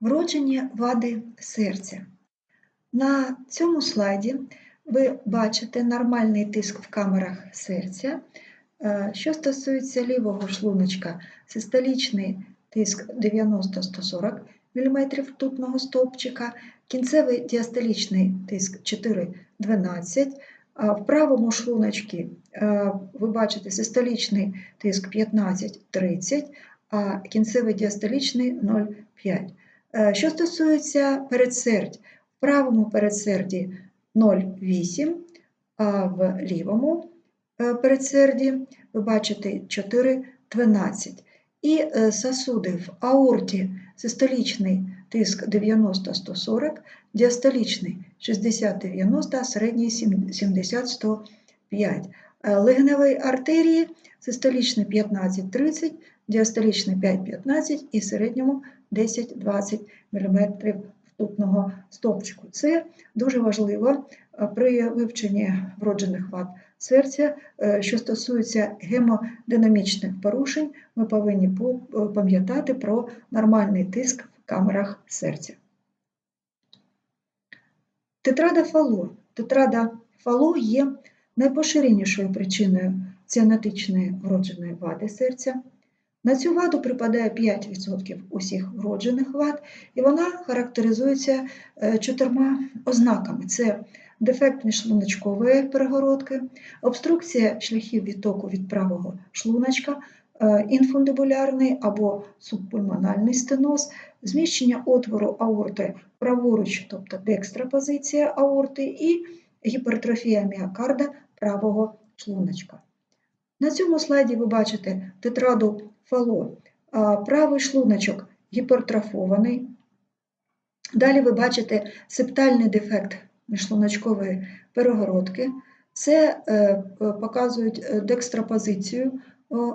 Вроджені вади серця. На цьому слайді ви бачите нормальний тиск в камерах серця. Е, Що стосується лівого шлуночка, систолічний тиск 90-140 мм ртутного стовпчика, кінцевий діастолічний тиск 4-12 В правому шлуночці е, ви бачите систолічний тиск 15-30, а кінцевий діастолічний 0,5. Е, Що стосується передсердь, в правому передсерді 0,8, а в лівому е, передсерді ви бачите 4,12. І е, сосуди в аорті систолічний тиск 90-140, діастолічний 60-90, а середній 70-105. Е, Легеневої артерії систолічний 15-30, діастолічний 5-15 і середньому 10-20 мм ртутного стовпчику. Це дуже важливо е, при вивченні вроджених вад серця, е, що стосується гемодинамічних порушень, ми повинні пам'ятати про нормальний тиск в камерах серця. Тетрада фало. Тетрада фало є найпоширенішою причиною ціанатичної вродженої вади серця. На цю ваду припадає 5% усіх вроджених вад, і вона характеризується е, чотирма ознаками: це дефект міжшлуночкової перегородки, обструкція шляхів відтоку від правого шлуночка, е, інфундибулярний або субпульмональний стеноз, зміщення отвору аорти праворуч, тобто декстрапозиція аорти, і гіпертрофія міокарда правого шлуночка. На цьому слайді ви бачите тетраду фало, правий шлуночок гіпертрофований. Далі ви бачите септальний дефект міжшлуночкової перегородки. Це е, показують е, декстрапозицію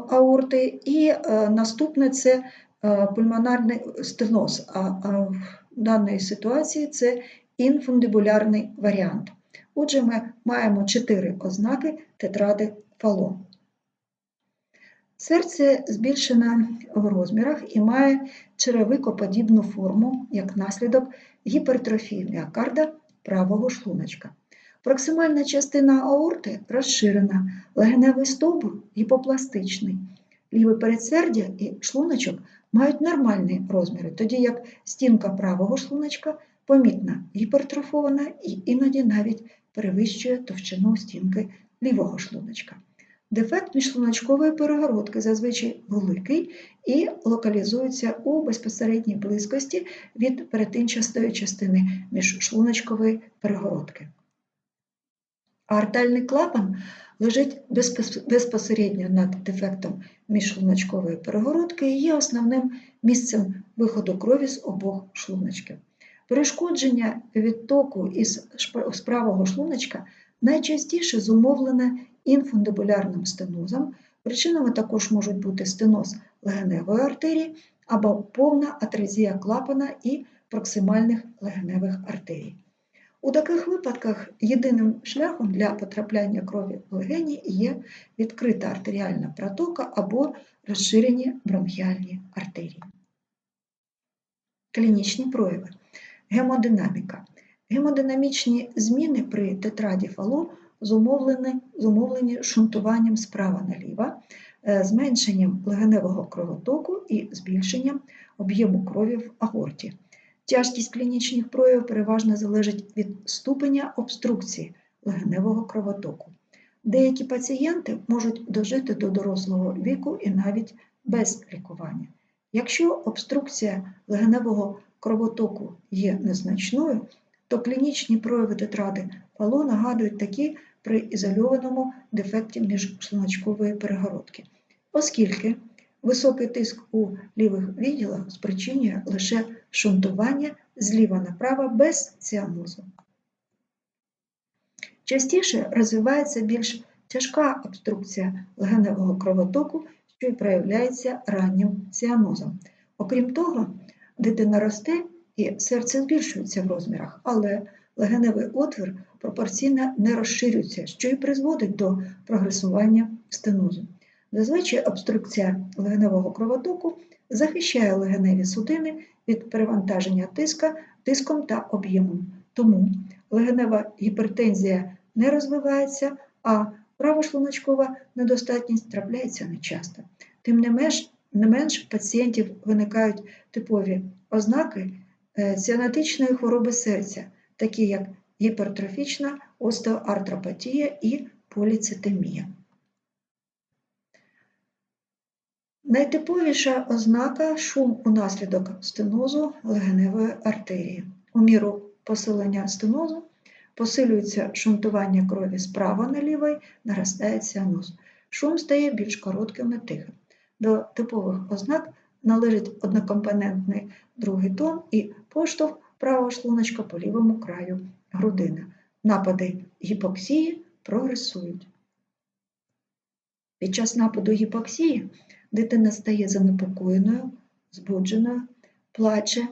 аорти, і е, наступне це пульмонарний стеноз. А в даної ситуації це інфундибулярний варіант. Отже, ми маємо чотири ознаки тетради фало. Серце збільшене в розмірах і має черевикоподібну форму як наслідок гіпертрофії міокарда правого шлуночка. Проксимальна частина аорти розширена, легеневий стовбур гіпопластичний. Ліве передсердя і шлуночок мають нормальні розміри, тоді як стінка правого шлуночка помітна гіпертрофована і іноді навіть перевищує товщину стінки лівого шлуночка. Дефект міжшлуночкової перегородки зазвичай великий і локалізується у безпосередній близькості від перетинчастої частини міжшлуночкової перегородки. Артальний клапан лежить безпосередньо над дефектом міжшлуночкової перегородки і є основним місцем виходу крові з обох шлуночків. Перешкодження відтоку із правого шлуночка найчастіше зумовлене інфундибулярним стенозом. Причинами також можуть бути стеноз легеневої артерії або повна атрезія клапана і проксимальних легеневих артерій. У таких випадках єдиним шляхом для потрапляння крові в легені є відкрита артеріальна протока або розширені бронхіальні артерії. Клінічні прояви. Гемодинаміка. Гемодинамічні зміни при тетраді фало зумовлені, зумовлені шунтуванням справа наліво, е, зменшенням легеневого кровотоку і збільшенням об'єму крові в агорті. Тяжкість клінічних проявів переважно залежить від ступеня обструкції легеневого кровотоку. Деякі пацієнти можуть дожити до дорослого віку і навіть без лікування. Якщо обструкція легеневого кровотоку є незначною, то клінічні прояви тетради фало нагадують такі при ізольованому дефекті міжшлуночкової перегородки, оскільки високий тиск у лівих відділах спричинює лише шунтування зліва направо без ціанозу. Частіше розвивається більш тяжка обструкція легеневого кровотоку, що й проявляється раннім ціанозом. Окрім того, дитина росте і серце збільшується в розмірах, але легеневий отвір пропорційно не розширюється, що і призводить до прогресування стенозу. Зазвичай обструкція легеневого кровотоку захищає легеневі судини від перевантаження тиска, тиском та об'ємом. Тому легенева гіпертензія не розвивається, а правошлуночкова недостатність трапляється нечасто. Тим не менш, не менш пацієнтів виникають типові ознаки е, ціанатичної хвороби серця, такі як гіпертрофічна остеоартропатія і поліцитемія. Найтиповіша ознака шум унаслідок стенозу легеневої артерії. У міру посилення стенозу посилюється шунтування крові справа наліво й наростає ціаноз. Шум стає більш коротким і тихим. До типових ознак належить однокомпонентний другий тон і поштовх правого шлуночка по лівому краю грудини. Напади гіпоксії прогресують. Під час нападу гіпоксії дитина стає занепокоєною, збудженою, плаче.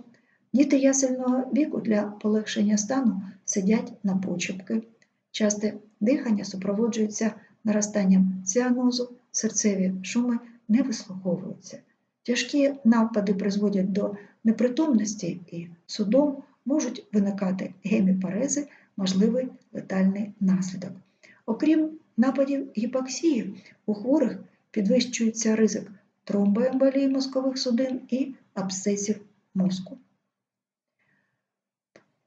Діти ясельного віку для полегшення стану сидять на почепки. Часте дихання супроводжується наростанням ціанозу, серцеві шуми не вислуховуються. Тяжкі напади призводять до непритомності і судом можуть виникати геміпарези, можливий летальний наслідок. Окрім нападів гіпоксії, у хворих підвищується ризик тромбоемболії мозкових судин і абсцесів мозку.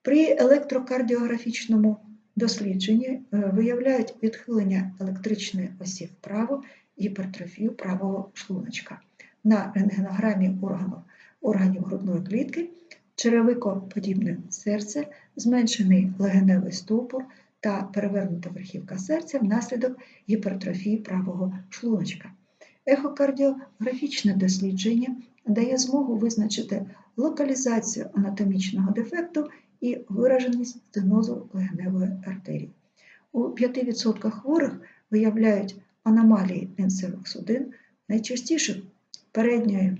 При електрокардіографічному дослідженні е, виявляють відхилення електричної осі вправо, гіпертрофію правого шлуночка. На рентгенограмі органів, органів грудної клітки черевикоподібне серце, зменшений легеневий стовбур та перевернута верхівка серця внаслідок гіпертрофії правого шлуночка. Ехокардіографічне дослідження дає змогу визначити локалізацію анатомічного дефекту і вираженість стенозу легеневої артерії. У 5% хворих виявляють аномалії вінцевих судин, найчастіше передньої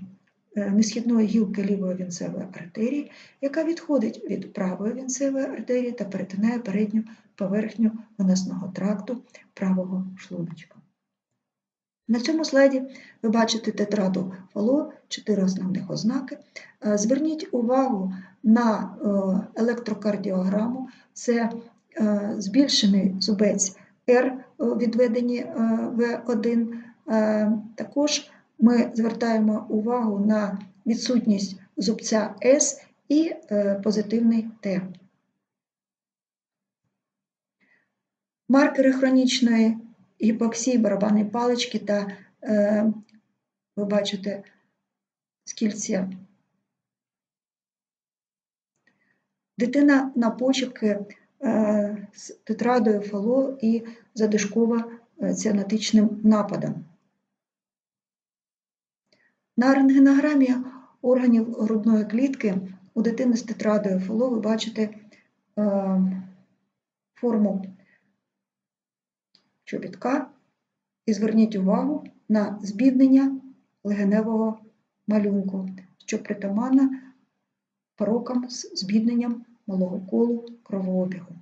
е, несхідної гілки лівої вінцевої артерії, яка відходить від правої вінцевої артерії та перетинає передню поверхню виносного тракту правого шлуночка. На цьому слайді ви бачите тетраду фало, чотири основних ознаки. Е, зверніть увагу на е, електрокардіограму, це збільшений зубець R відведені В1. Також ми звертаємо увагу на відсутність зубця С і позитивний Т. Маркери хронічної гіпоксії, барабанної палички та е, ви бачите скільця. Дитина на почепки е, з тетрадою фало і задишкова е, ціанатичним нападом. На рентгенограмі органів грудної клітки у дитини з тетрадою фало ви бачите е, форму чобітка і зверніть увагу на збіднення легеневого малюнку, що притаманна порокам з збідненням малого колу кровообігу.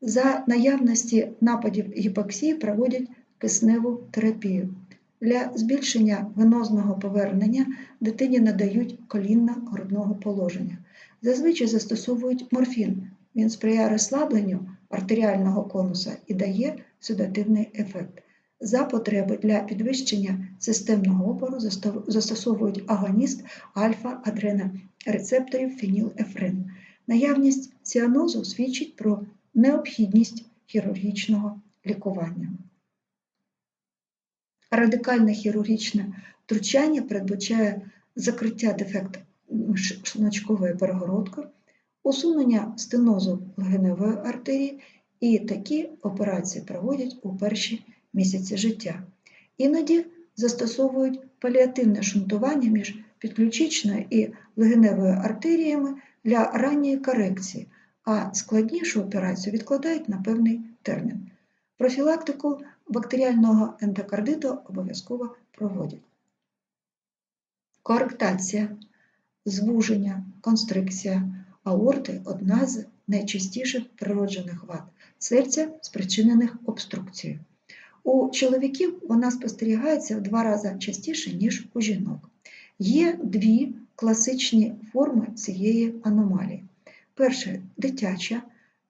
За наявності нападів гіпоксії проводять кисневу терапію. Для збільшення венозного повернення дитині надають колінно-грудного положення. Зазвичай застосовують морфін. Він сприяє розслабленню артеріального конуса і дає седативний ефект. За потреби для підвищення системного опору застосовують агоніст альфа-адренорецепторів фенілефрин. Наявність ціанозу свідчить про необхідність хірургічного лікування. Радикальне хірургічне втручання передбачає закриття дефекту шлуночкової перегородки, усунення стенозу легеневої артерії, і такі операції проводять у перші місяці життя. Іноді застосовують паліативне шунтування між підключичною і легеневою артеріями для ранньої корекції, а складнішу операцію відкладають на певний термін. Профілактику бактеріального ендокардиту обов'язково проводять. Коректація, звуження, констрикція, аорти одна з найчастіших природжених вад серця, спричинених обструкцією. У чоловіків вона спостерігається в два рази частіше, ніж у жінок. Є дві класичні форми цієї аномалії. Перша дитяча,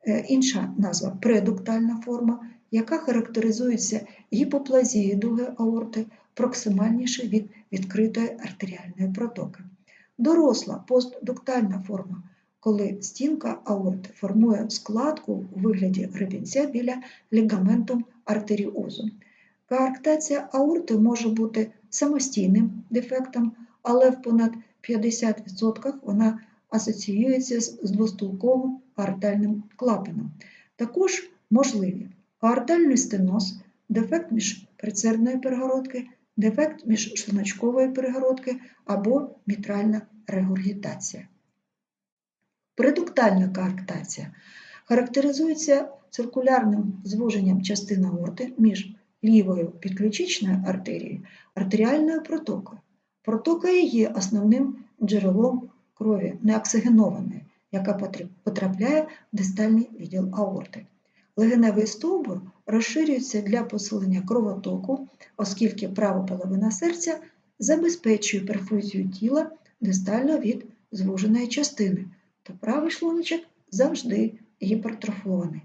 е, інша назва предуктальна форма, яка характеризується гіпоплазією дуги аорти, проксимальніше від відкритої артеріальної протоки. Доросла постдуктальна форма, коли стінка аорти формує складку у вигляді гребінця біля лігаментум артеріозу. Коарктація аорти може бути самостійним дефектом, але в понад 50% вона асоціюється з двостулковим аортальним клапаном. Також можливі аортальний стеноз, дефект міжприцерної перегородки, дефект міжшлуночкової перегородки або мітральна регургітація. Предуктальна коарктація характеризується циркулярним звуженням частини аорти між лівою підключичною артерією, артеріальною протокою. Протока є основним джерелом крові неоксигенованої, яка потрапляє в дистальний відділ аорти. Легеневий стовбур розширюється для посилення кровотоку, оскільки права половина серця забезпечує перфузію тіла дистально від звуженої частини, то правий шлуночок завжди гіпертрофований.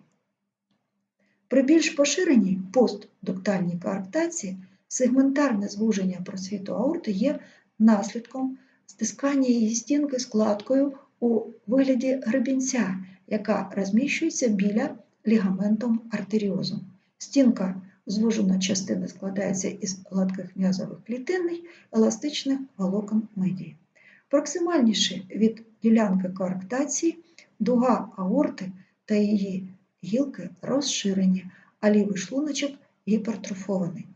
При більш поширеній постдуктальній коарктації сегментарне звуження просвіту аорти є наслідком стискання її стінки складкою у вигляді гребінця, яка розміщується біля лігаментом артеріозу. Стінка звужена частини складається із гладких м'язових клітинних, еластичних волокон медії. Проксимальніше від ділянки коарктації дуга аорти та її гілки розширені, а лівий шлуночок гіпертрофований.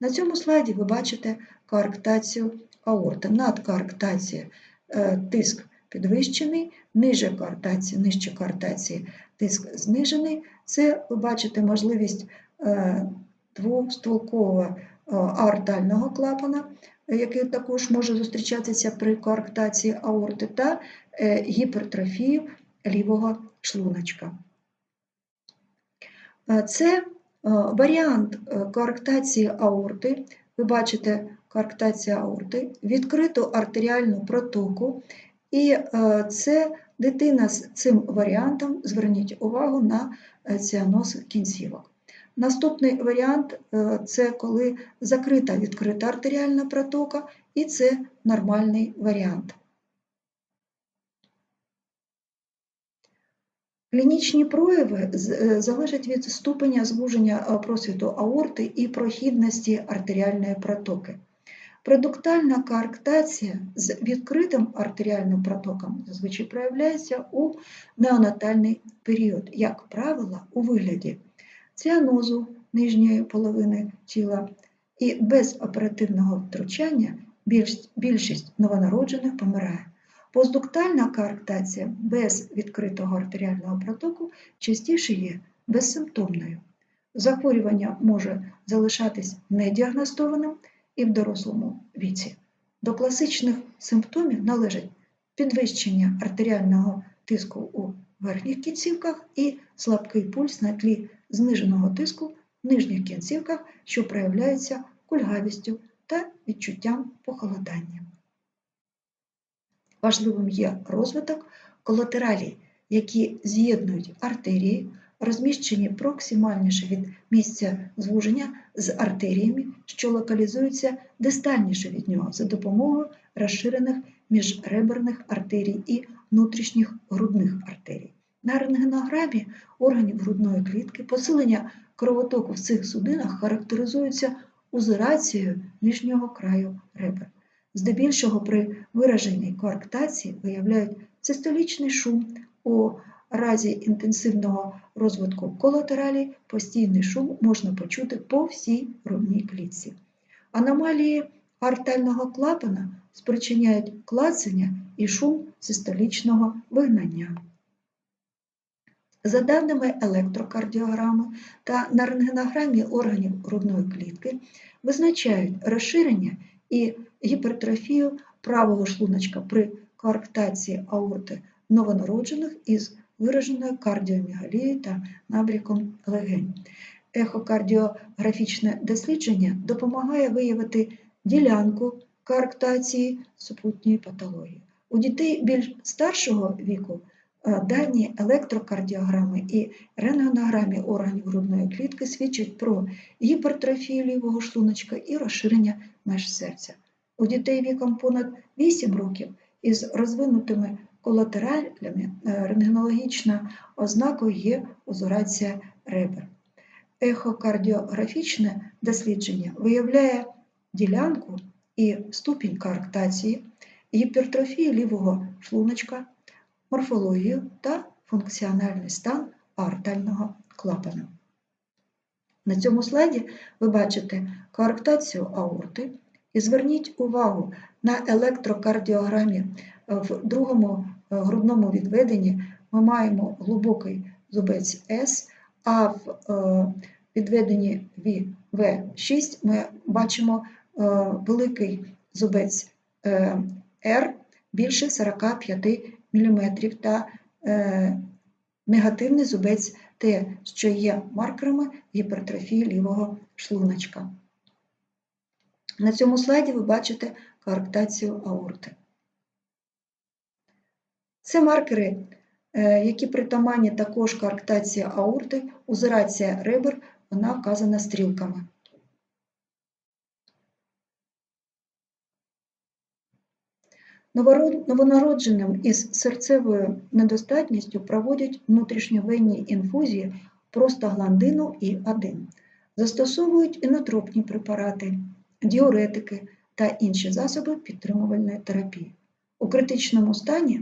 На цьому слайді ви бачите коарктацію аорти. Над коарктацією е, тиск підвищений, ниже коартації, нижче коартації тиск знижений. Це ви бачите можливість е, двостволкового е, аортального клапана, який також може зустрічатися при коарктації аорти, та гіпертрофію лівого шлуночка. Це варіант коарктації аорти. Ви бачите коарктація аорти, відкриту артеріальну протоку, і е, це дитина з цим варіантом, зверніть увагу на е, ціаноз кінцівок. Наступний варіант е, це коли закрита відкрита артеріальна протока, і це нормальний варіант. Клінічні прояви залежать від ступеня звуження просвіту аорти і прохідності артеріальної протоки. Продуктальна коарктація з відкритим артеріальним протоком зазвичай проявляється у неонатальний період, як правило, у вигляді ціанозу нижньої половини тіла і без оперативного втручання більшість новонароджених помирає. Постдуктальна коарктація без відкритого артеріального протоку частіше є безсимптомною. Захворювання може залишатись недіагностованим і в дорослому віці. До класичних симптомів належать підвищення артеріального тиску у верхніх кінцівках і слабкий пульс на тлі зниженого тиску в нижніх кінцівках, що проявляються кульгавістю та відчуттям похолодання. Важливим є розвиток колатералій, які з'єднують артерії, розміщені проксимальніше від місця звуження з артеріями, що локалізуються дистальніше від нього за допомогою розширених міжреберних артерій і внутрішніх грудних артерій. На рентгенограмі органів грудної клітки посилення кровотоку в цих судинах характеризується узирацією нижнього краю ребер. Здебільшого при вираженій коарктації виявляють цистолічний шум у разі інтенсивного розвитку колатералі постійний шум можна почути по всій грудній клітці. Аномалії артального клапана спричиняють клацання і шум систолічного вигнання. За даними електрокардіограми та на рентгенограмі органів грудної клітки визначають розширення і гіпертрофію правого шлуночка при коарктації аорти новонароджених із вираженою кардіомігалією та набріком легень. ехокардіографічне дослідження допомагає виявити ділянку коарктації супутньої патології. У дітей більш старшого віку е, дані електрокардіограми і рентгенограмі органів грудної клітки свідчать про гіпертрофію лівого шлуночка і розширення меж серця. У дітей віком понад 8 років із розвинутими колатералями е, рентгенологічна ознакою є узурація ребер. Ехокардіографічне дослідження виявляє ділянку і ступінь коарктації, гіпертрофії лівого шлуночка, морфологію та функціональний стан аортального клапану. На цьому слайді ви бачите коарктацію аорти і зверніть увагу на електрокардіограмі в другому е, грудному відведенні ми маємо глибокий зубець С, а в е, відведенні В6 ми бачимо е, великий зубець R більше 45 мм та негативний зубець Т, що є маркерами гіпертрофії лівого шлуночка. На цьому слайді ви бачите коарктацію аорти. Це маркери, е, які притаманні також коарктація аорти, узерація ребер, вона вказана стрілками. Новонародженим із серцевою недостатністю проводять внутрішньовенні інфузії простагландину і 1 Застосовують інотропні препарати, діуретики та інші засоби підтримувальної терапії. У критичному стані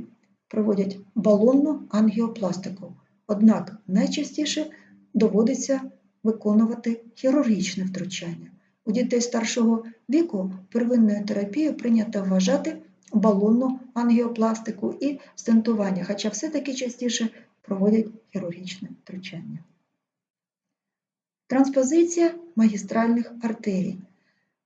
проводять балонну ангіопластику, однак найчастіше доводиться виконувати хірургічне втручання. У дітей старшого віку первинною терапією прийнято вважати балонну ангіопластику і стентування, хоча все-таки частіше проводять хірургічне втручання. Транспозиція магістральних артерій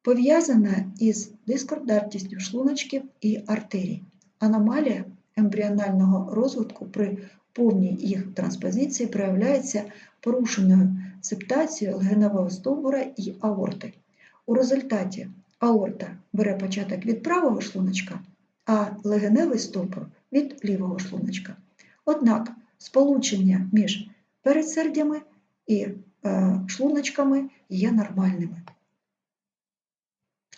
пов'язана із дискордартністю шлуночків і артерій. Аномалія ембріонального розвитку при повній їх транспозиції проявляється порушеною септацією легеневого стовбура і аорти. У результаті аорта бере початок від правого шлуночка, а легеневий стовбур від лівого шлуночка. Однак сполучення між передсердями і е, шлуночками є нормальними.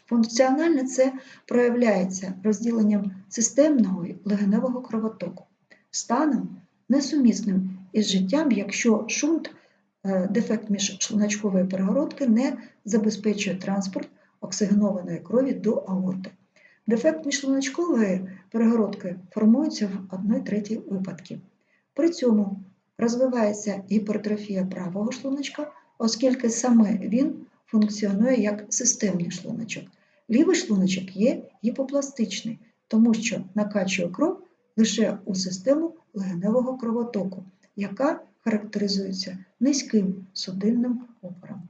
Функціонально це проявляється розділенням системного і легеневого кровотоку, станом несумісним із життям, якщо шунт, е, дефект міжшлуночкової перегородки не забезпечує транспорт оксигенованої крові до аорти. Дефект міжшлуночкової перегородки формується в 1 третій випадків. При цьому розвивається гіпертрофія правого шлуночка, оскільки саме він функціонує як системний шлуночок. Лівий шлуночок є гіпопластичний, тому що накачує кров лише у систему легеневого кровотоку, яка характеризується низьким судинним опором.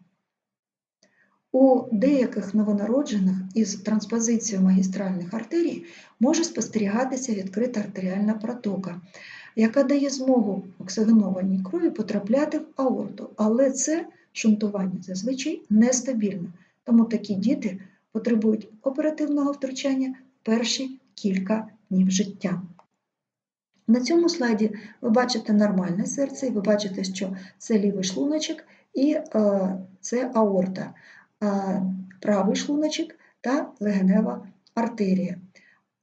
У деяких новонароджених із транспозицією магістральних артерій може спостерігатися відкрита артеріальна протока, яка дає змогу оксигенованій крові потрапляти в аорту, але це шунтування зазвичай нестабільне, тому такі діти потребують оперативного втручання перші кілька днів життя. На цьому слайді ви бачите нормальне серце, і ви бачите, що це лівий шлуночок і е, це аорта, е, правий шлуночок та легенева артерія.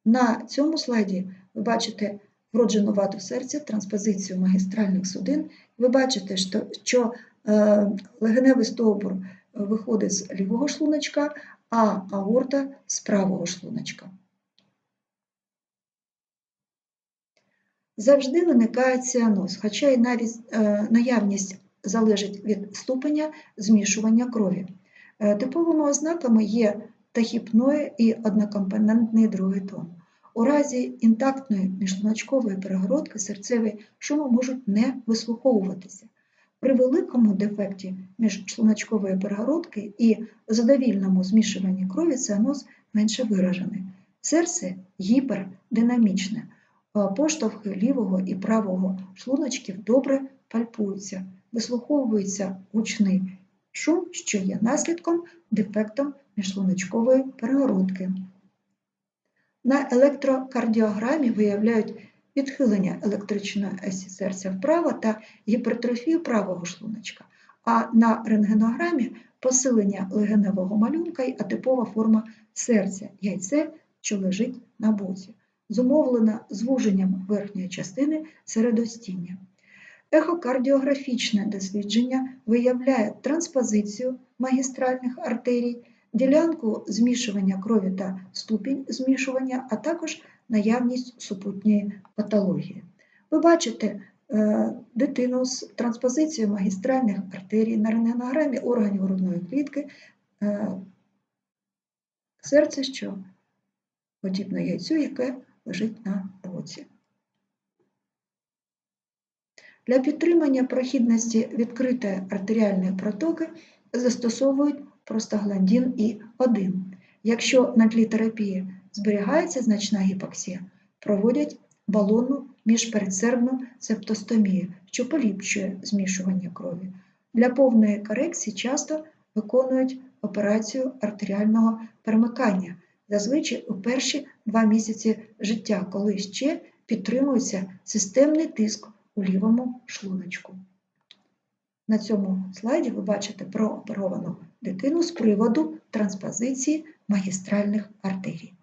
На цьому слайді ви бачите вроджену ваду серця, транспозицію магістральних судин. Ви бачите, що е, легеневий стовбур виходить з лівого шлуночка, а аорта з правого шлуночка. Завжди виникає ціаноз, хоча і навіть е, наявність залежить від ступеня змішування крові. Е, типовими ознаками є тахіпної і однокомпонентний другий тон. У разі інтактної міжшлуночкової перегородки серцеві шуми можуть не вислуховуватися. При великому дефекті міжшлуночкової перегородки і задовільному змішуванні крові цианоз менше виражений. Серце гіпердинамічне, поштовхи лівого і правого шлуночків добре пальпуються, вислуховується гучний шум, що є наслідком дефектом міжшлуночкової перегородки. На електрокардіограмі виявляють відхилення електричної осі серця вправо та гіпертрофію правого шлуночка, а на рентгенограмі посилення легеневого малюнка і атипова форма серця, яйце, що лежить на боці, зумовлена звуженням верхньої частини середостіння. Ехокардіографічне дослідження виявляє транспозицію магістральних артерій, ділянку змішування крові та ступінь змішування, а також наявність супутньої патології. Ви бачите е, дитину з транспозицією магістральних артерій на рентгенограмі органів грудної клітки, е, серце, що подібно яйцю, яке лежить на боці. Для підтримання прохідності відкритої артеріальної протоки застосовують простагландін І1. Якщо на тлі терапії зберігається значна гіпоксія, проводять балонну міжпередсердну септостомію, що поліпшує змішування крові. Для повної корекції часто виконують операцію артеріального перемикання, зазвичай у перші два місяці життя, коли ще підтримується системний тиск у лівому шлуночку. На цьому слайді ви бачите прооперовану дитину з приводу транспозиції магістральних артерій.